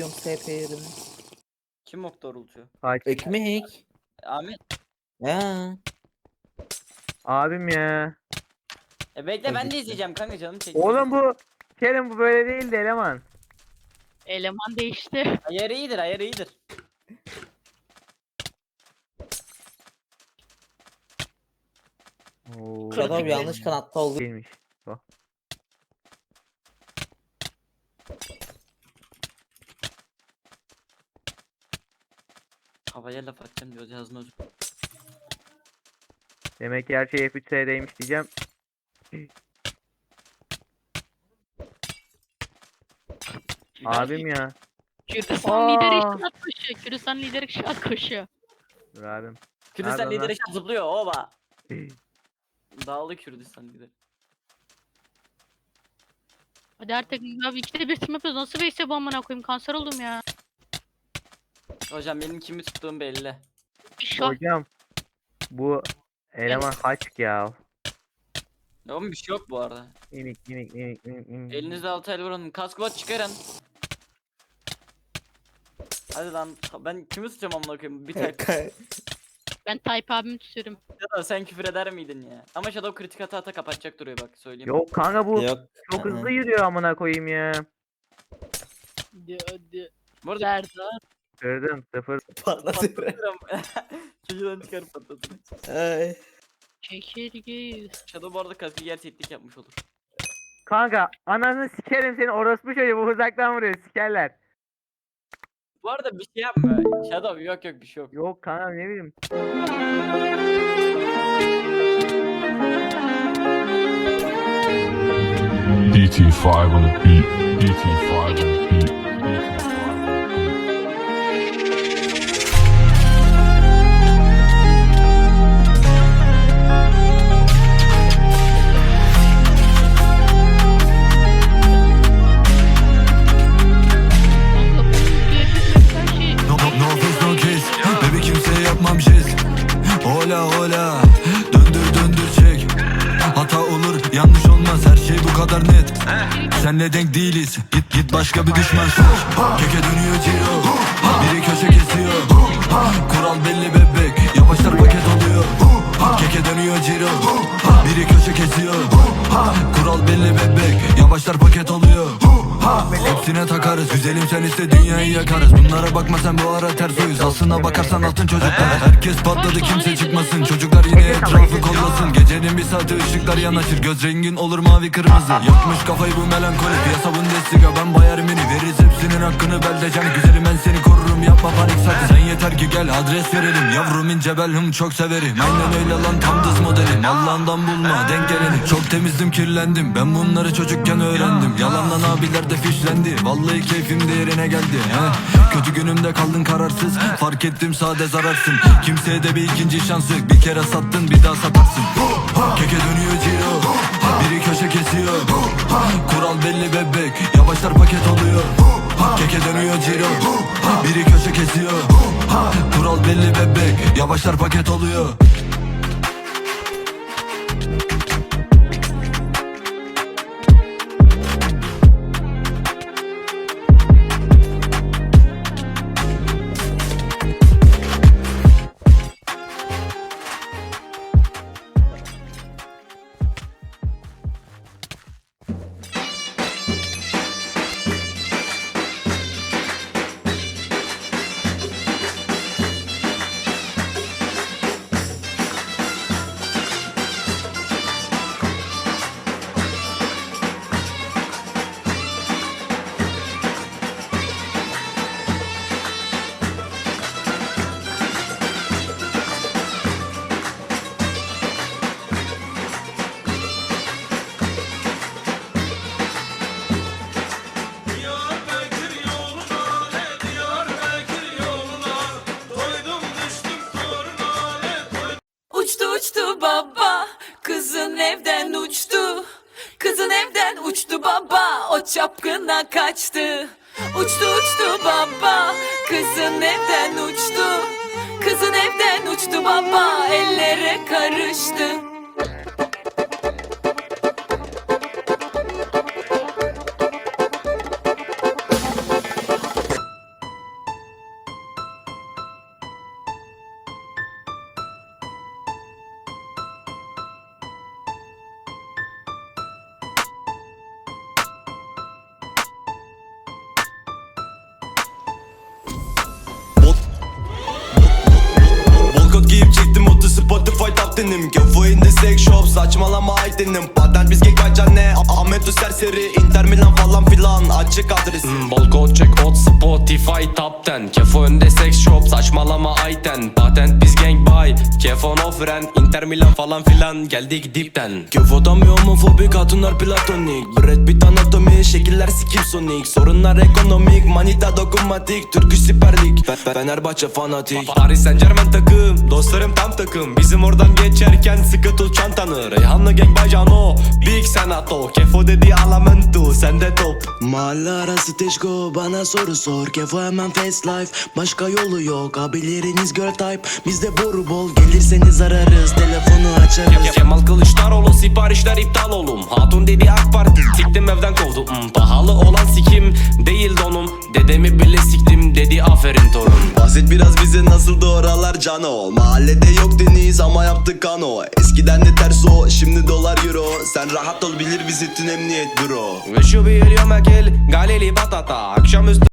gidiyorum SP yerine. Kim ok doğrultuyor? Kaç. Ekmek. Ahmet. Ya. Abim ya. E bekle ben de izleyeceğim kanka canım çekti. Oğlum bu Kerim bu böyle değildi eleman. Eleman değişti. Ayarı iyidir ayarı iyidir. Oo, Shadow yanlış kanatta oldu. değilmiş. Bak. Havaya laf atacağım diyor cihazın özü. Demek ki her şey F3S'deymiş diyeceğim. Abim ya. Kürdistan lideri şat koşuyor. Kürdistan lideri şat koşuyor. Dur abim. Kürdistan Nerede lideri şat zıplıyor oba. Dağlı Kürdistan lideri. Hadi artık abi ikide bir tim yapıyoruz. Nasıl base bu amına koyayım? Kanser oldum ya. Hocam benim kimi tuttuğum belli. Şu Hocam. Bu eleman haçk ya. Oğlum bir şey yok bu arada. Minik minik minik minik minik. Elinizde altı el vurun. Kask bot çıkarın. Hadi lan ben kimi tutacağım amına koyayım? Bir type. ben Tayyip abimi tutuyorum. Shadow sen küfür eder miydin ya? Ama Shadow kritik hata hata kapatacak duruyor bak söyleyeyim. Yok kanka bu Yok. çok Hı hı. hızlı yürüyor amına koyayım ya. Hadi hadi. Bu arada Serdar. Kırdım sıfır. Patlatıyor. patlatırım. Çocuğdan çıkarıp patlatırım. Ay. Çekirgeyiz. Shadow bu arada kaskı gerçeklik yapmış olur. Kanka anasını sikerim seni orospu çocuğu bu uzaktan vuruyor sikerler. Bu arada bir şey yapma. Shadow yok yok bir şey yok. Yok kanka ne bileyim. DT5 on the beat. DT5 on the beat. Senle denk değiliz. Git git başka bir düşman Keke dönüyor Ciro. Biri köşe kesiyor. Kural belli bebek. Yavaşlar paket oluyor. Keke dönüyor Ciro. Biri köşe kesiyor. Kural belli bebek. Yavaşlar paket oluyor Hepsine takarız Güzelim sen iste dünyayı yakarız. Bunlara bakma sen bu ara ters uyuz. Aslına bakarsan altın çocuklar. Herkes patladı kimse çıkmasın. Çocuklar yine etrafı kollasın. Gecenin bir saati ışıklar yanaşır Göz rengin olur mavi kırmızı. Yakmış kafayı bu melankoli. Piyasa Bundesliga ben Bayern Mini. Veririz hepsinin hakkını belde can Güzelim ben seni korurum yapma panik sakın. Sen yeter ki gel adres verelim. Yavrum ince bel hım çok severim. Aynen öyle lan tam dız modelim. Allah'ından bulma denk geleni Çok temizdim kirlendim. Ben bunları çocukken öğrendim. Yalandan abiler de fişlendi. Vallahi keyfim de yerine geldi he. Kötü günümde kaldın kararsız. Fark ettim sade zararsın. Kimseye de bir ikinci şans yok Bir kere sattın bir daha satarsın. Keke dönüyor Ciro. Biri köşe kesiyor. Kural belli bebek. Yavaşlar paket oluyor Keke dönüyor Ciro. Biri köşe kesiyor. Kural belli bebek. Yavaşlar paket oluyor evden uçtu baba, o çapkına kaçtı. Uçtu uçtu baba, kızın evden uçtu. Kızın evden uçtu baba, ellere karıştı. Spotify top tenim Kefo in the sex shop Saçmalama aydınım Patent biz gek ne? Ahmet o serseri Inter Milan falan filan. Açık adres. Hmm, Bol kod check hot Spotify top 10 Kefo önde sex shop saçmalama ayten Patent biz gang buy. Kefo no fren Inter Milan falan filan. Geldik dipten. Kefo'dan bir homofobik hatunlar platonik. Brad Pitt anatomi şekiller sikim sonik. Sorunlar ekonomik manita dokunmatik. Türküş süper lig Fe- Fe- Fenerbahçe fanatik. Paris Saint Germain takım Dostlarım tam takım Bizim oradan geçerken sıkı tut çantanı. Reyhanlı gang bajano Big senato Kefo dedi alamento Sende top. Mahalle arası teşko bana soru sor. Kefo hemen face life Başka yolu yok. Abileriniz girl type Bizde boru bol. Gelirseniz ararız Telefonu açarız. Ke- Kemal Kılıçdaroğlu siparişler iptal olum Hatun dedi AK Parti siktim evden kovdu Hmm, Pahalı olan sikim değil donum. Dedemi bile siktim dedi aferin torun. Bahset biraz bize nasıl oralar cano. Mahallede yok deniz ama yaptık kano Eskiden de ters o şimdi dolar euro. Sen rahat ol bilir bizi tüm emniyet büro. Şu bir yıl yemek el Galili batata. Akşamüstü